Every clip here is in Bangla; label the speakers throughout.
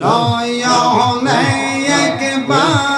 Speaker 1: নয়নে একবার দেখলে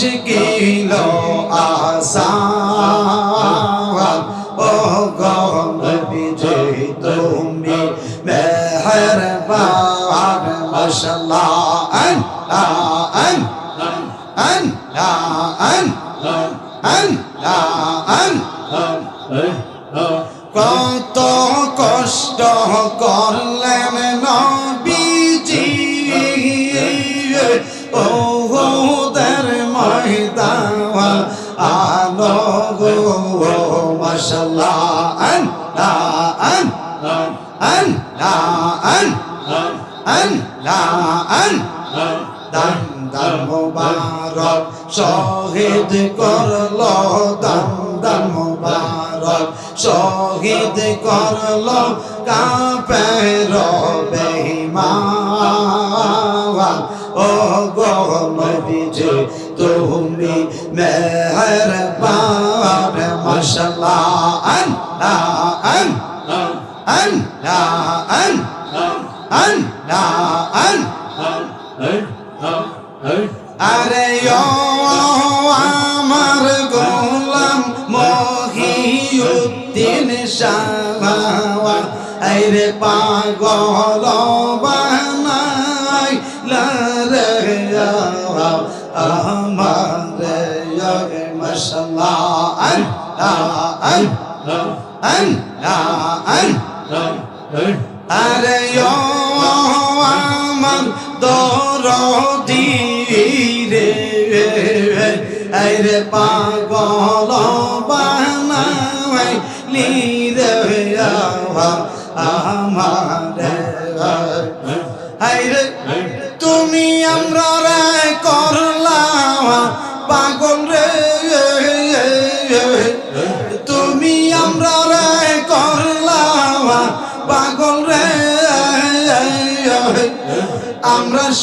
Speaker 1: মুশকিল আসান ও গম বিজে তুমি মেহরবান, মাশাল্লাহ। আন আন আন আন আন আন কত কষ্ট করলেন নবীজি। ও মাশাল্লাহ আন আন আন আন আন আন দান দান মোবারক শহীদ করল দান দান মোবারক শহীদ করল কাপের বেঈমান ও গো নবীজি তুমি মেহরবান মাশাআল্লাহ আন আন আন আন আন আন আরে আমার গোলাম মহিউদ্দিন শাহওয়া আরে পাগল বানাই লারে আরে আমার দরদি রে আরে পাগল বানাই লিরে আমার তুমি আমরা রে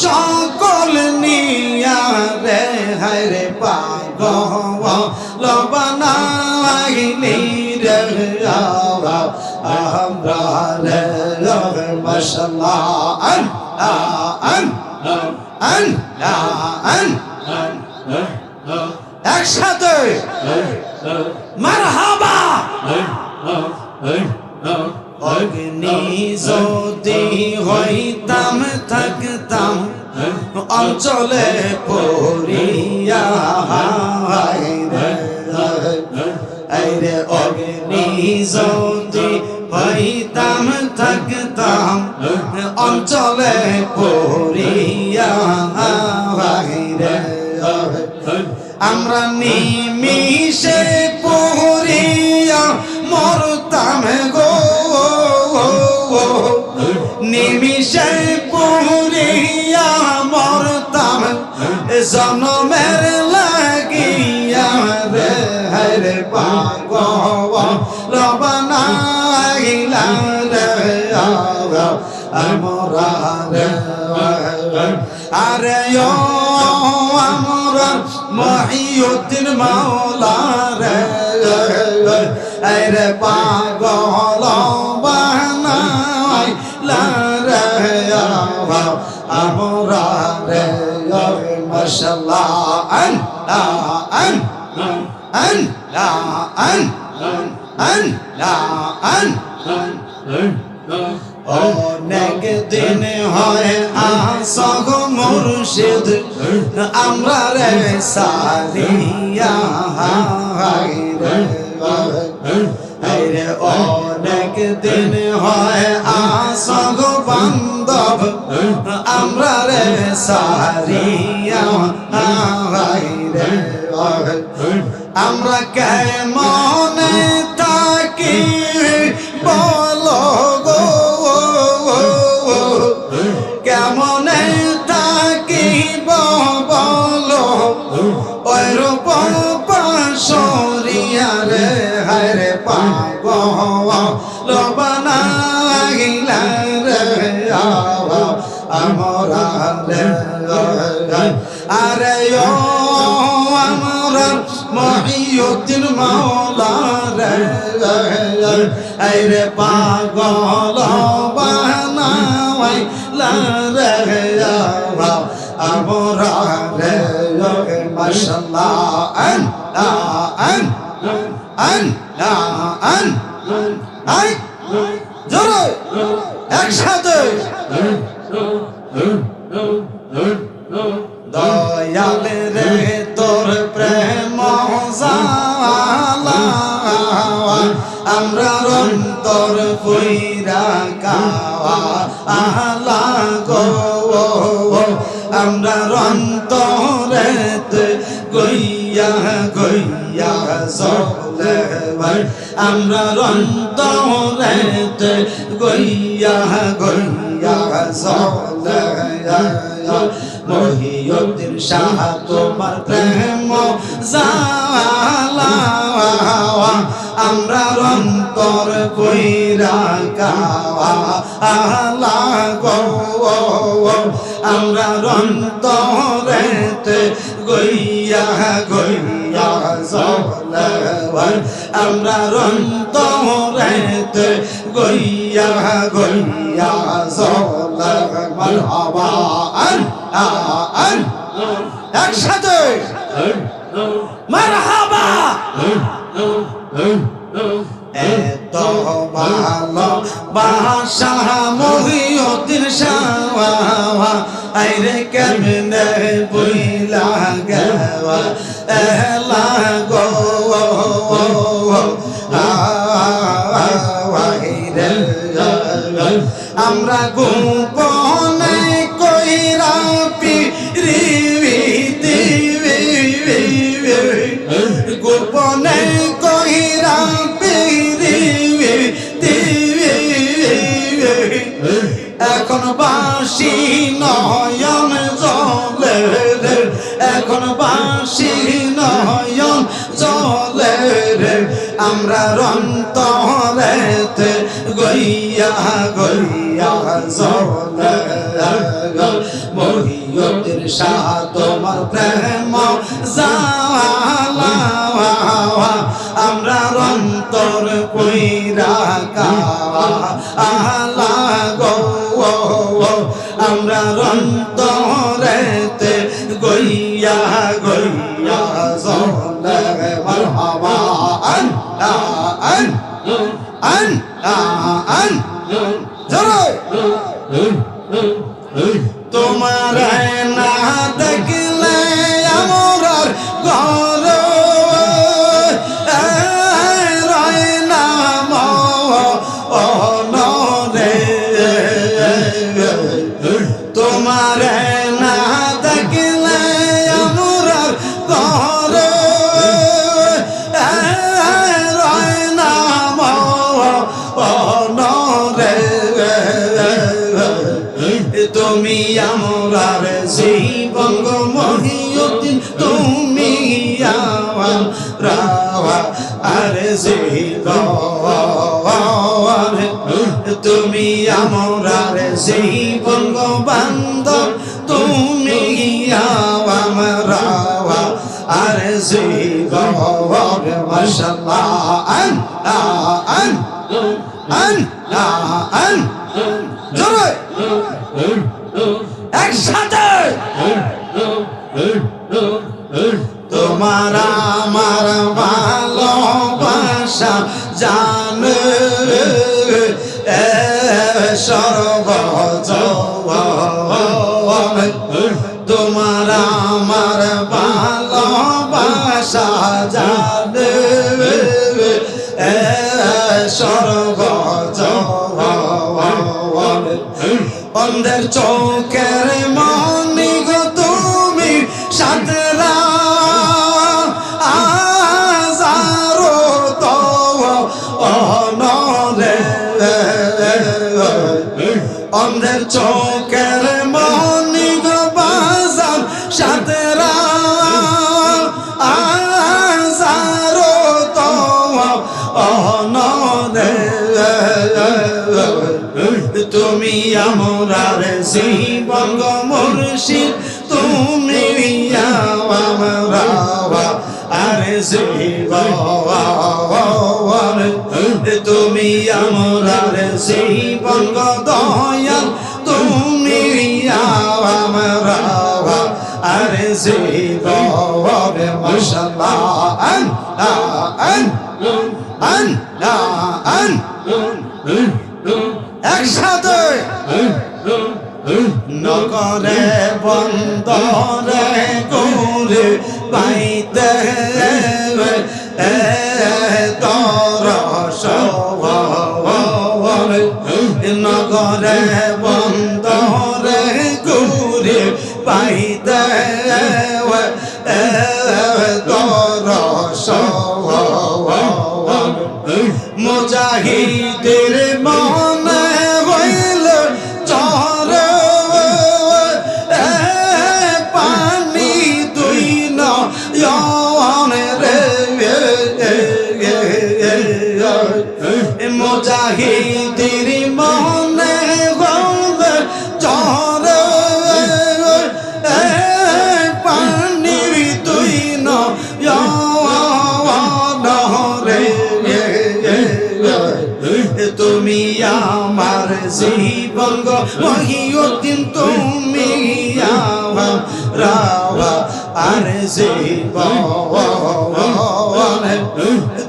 Speaker 1: সকল নিয়া রে হায় রে পাগল লবানাইলি রে আমরা রে মশলা আন আন আন আন একসাথে। মারহাবা। অগ্নি যদি হইতাম, থাকতাম, অঞ্চলে পড়িয়া রে অগ্নি যদি হইতাম, থাকতাম, অঞ্চলে পড়িয়া রে আমরা নিমিষে পড়িয়া মরতাম গো নিমিষে পড়িয়া মরতাম জনমের লাগিয়া রে হরে পাগব লবনাইলা রে আমরা রে। আরে ও আমরা মহিউদ্দিন মাওলা রে আরে পাগল। অনেক দিন হয় আসগ মুর্শিদ আমরা রে সারিয়া হাই সারিয়া রে আমরা কেমনে তাকি বলো গো, কেমনে তাকি বলো ওইরূপ পাশরিয়া রে, হায় রে পাব লবনা আরে আমরা মহিউদ্দিন মাওলা রে আরে পাগল বানাওয়াই লা রে আমরা রে মাশাআল্লাহ আন আন আন আন আই জোরে একসাথে ফুইরা কাওয়া, আহলা গো আমরা অন্তরেতে গইয়া গইয়া চলে ভাই আমরা অন্তরেতে গইয়া গইয়া চলে মহিউদ্দিন শাহ, তোমার প্রেম জালা আলা গো আমরা অন্তরেতে গইয়া গইয়া চলে আমরা অন্তরেতে গইয়া গইয়া চলে মারহাবা আন আন একসাথে মারহাবা এত ভালো বাসা মহিউদ্দিন শাহ আইরে কেমনে বইলা গেওয়া? এলা এখন বাসি নয়ন জলে রে। এখন বাসি নয়ন জলে রে। আমরা রন্তরেতে গইয়া গইয়া জলে মহিয়তের শাহ তোমার প্রেম জালা আন। জোরে তোমার না দেখলে আমার ঘর জীবন তুমি আমার জীবন বান্ধব তুমি আমার আরে জীবন মাশাআল্লাহ আন আন একসাথে। তোমার আমার জান সর্বজন আমরার জীবন মুর্শিদ তুমি আমরা আরে জীবন তুমি আমরার জীবন দয়াল তুমি আমরা আরে জীবন মাশাআল্লাহ আন আন আন আন একসাথে। নগরে বন্দরে গুরে পাইতে তর নগরে বন্দরে গুরে পাইতে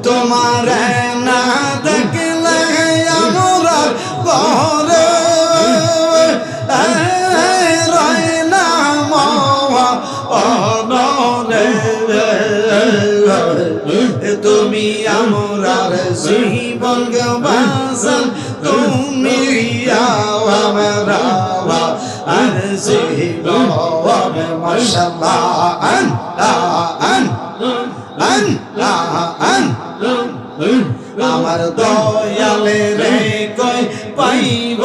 Speaker 1: তোমার না দেখলে আমরা অনরে তুমি আমরার জীবন গবাসন তুমি আমরা আর জীবন আন আমার দয়ালে রে কই পাইব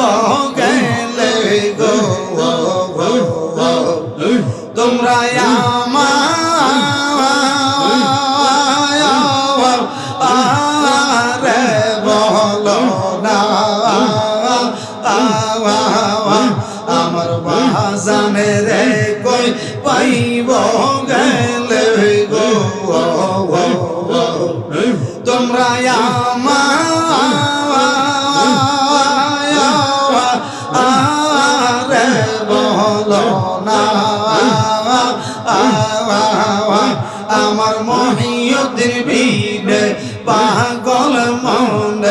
Speaker 1: মহিয়দের বিনে পাগল মন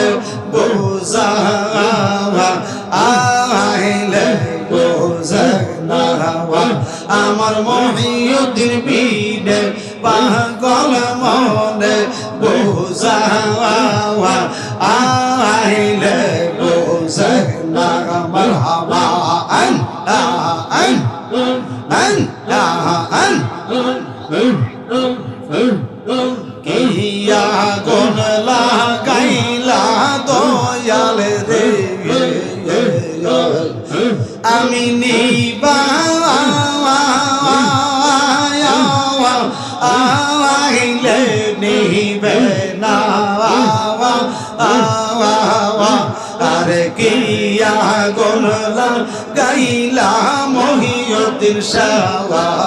Speaker 1: বোঝা আইলে বোঝা আমার মহিয়দের বিনে পাগল মন বোঝা আমি নিবা আইলে নিবে না আরে কিয়া কোন লাগাইলা মহিয়তির সাওয়া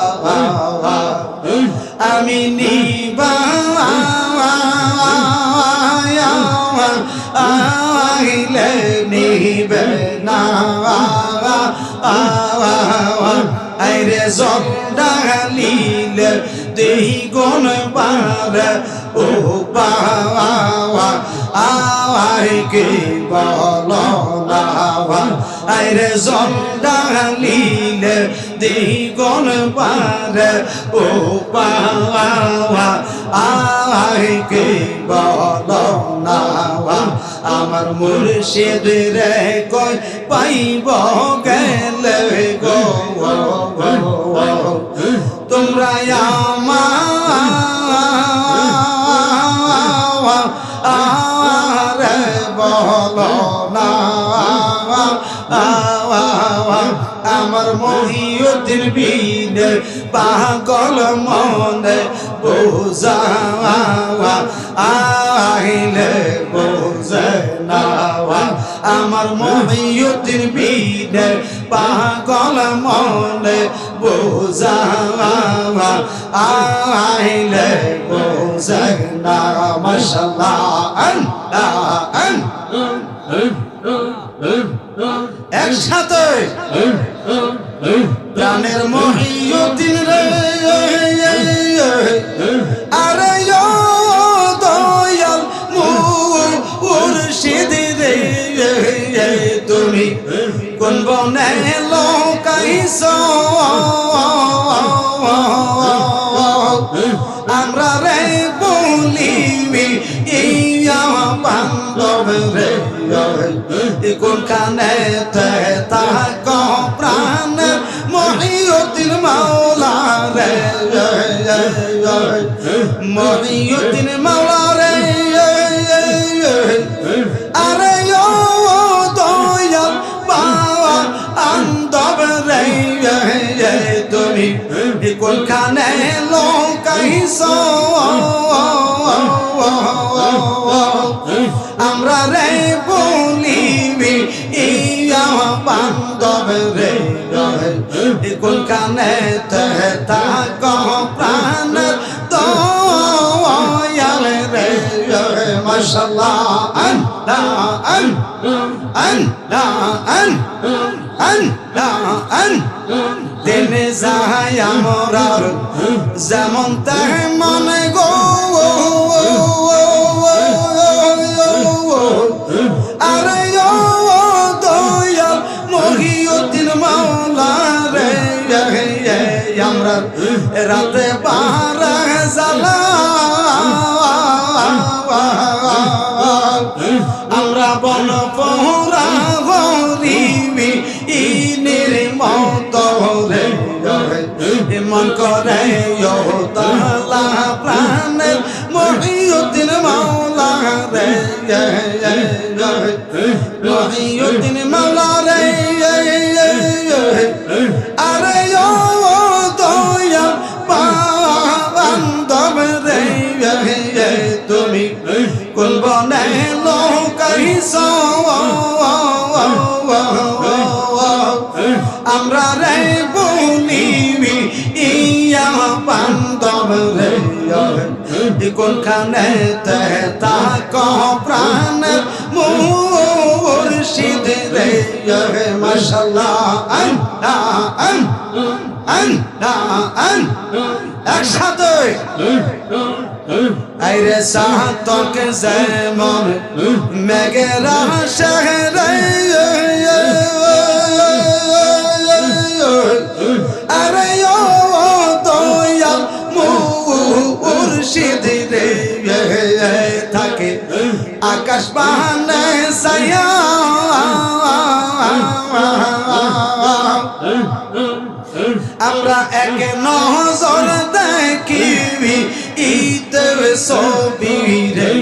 Speaker 1: আইরে জন্ডালিলে দেহি গন পার ও বাবা আয়, কে বল না আরে জন্ডালিলে দ্বিগুণ পারে ও পাওয়া আয়, কে বল আমার মুর্শিদ রে কই পাইব গেলে গো। তোমরা আমার বল না, আমার মহিউদ্দিন বিন পাগল মনে বোঝা আইলে বোঝে না, আমার মহিউদ্দিন বিন পাগল মনে বোঝা আইলে বোঝে না মশাল্লাহ আল্লাহ একসাথে প্রাণের মহিউদ্দিন কোন কানে তাক প্রাণ, মহিউদ্দিন মাওলা রে মহিউদ্দিন মাওলা রে আরে ও দয়াল বাবা আন্দব রে। তুমি কোনখানে লোকাইছ? কোনখানে তাক প্রাণ দয়াল রে মাশাল্লাহ আল্লাহ আল্লাহ আল্লাহ আল্লাহ। দিন যায় আমরার, যেমন তেমন গো রাতে জ্বালা আমরা বন পহরা হরিবি ইনের মত মন করে প্রাণ, মহিউদ্দিন মাওলা রে মহিউদ্দিন মাওলা রে। আমরা রে বলিবি ইয়া বান্ধব রে কোনখানে তাক প্রাণ, মুর্শিদ রে মাশাল্লাহ আল্লাহ আল্লাহ একসাথে। আইরে সাতক যেমন মেঘেরা শহরে, আরে ও দয়াল মুর্শিদ রে, থাকে আকাশ বাহানে সায়া আমরা এক নজর ঈদে ছবি রে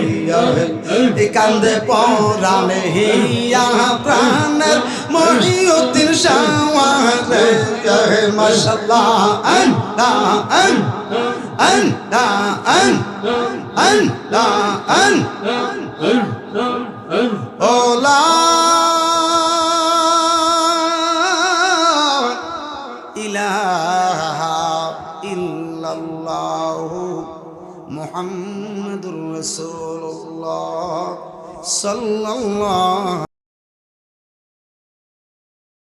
Speaker 1: কান্দে পরাণে হিয়া প্রাণ মহিউদ্দিন শাওয়ারে মাশাল্লাহ, আল্লাহ আল্লাহ আল্লাহ আল্লাহ ওলা সাল্লাল্লাহু